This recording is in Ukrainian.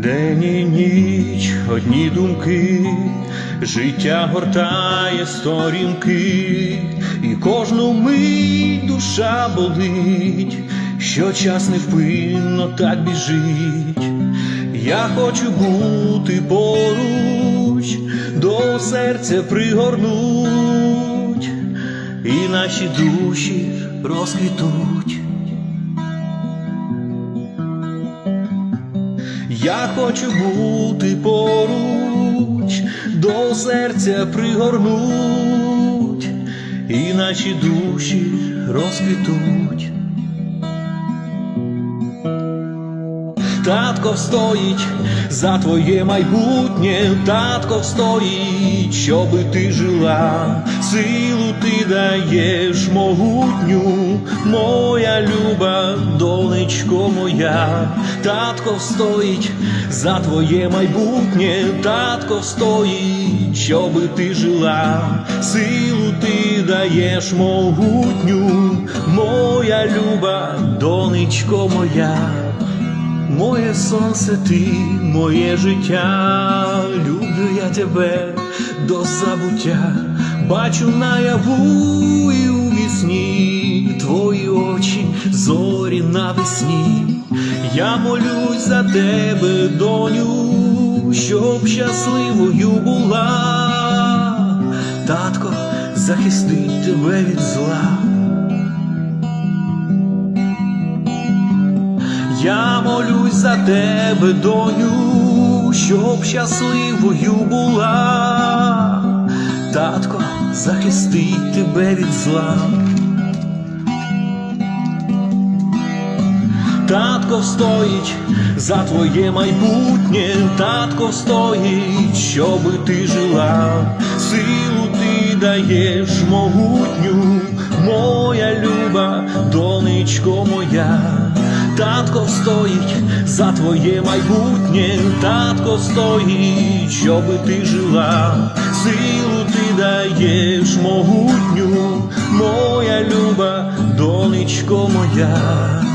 День і ніч одні думки, життя гортає сторінки, і кожну мить душа болить, що час невпинно так біжить. Я хочу бути поруч, до серця пригорнуть, і наші душі розквітуть. Я хочу бути поруч, до серця пригорнуть, і наші душі розквітуть. Татко встоїть за твоє майбутнє, татко встоїть, щоби ти жила, силу ти даєш могутню, моя люба, донечко моя, татко встоїть за твоє майбутнє, татко встоїть, щоби ти жила, силу ти даєш могутню, моя люба, донечко моя. Моє сонце, ти, моє життя, люблю я тебе до забуття, бачу наяву і у вісні твої очі, зорі навесні. Я молюсь за тебе, доню, щоб щасливою була. Татко, захистить тебе від зла. Я молюсь за тебе, доню, щоб щасливою була, татко, захистить тебе від зла. Татко встоїть за твоє майбутнє, татко встоїть, щоби ти жила, силу ти даєш могутню, моя люба, донечко моя. Татко встоїть за твоє майбутнє, татко стоїть, щоби ти жила, силу ти даєш могутню, моя люба, донечко моя.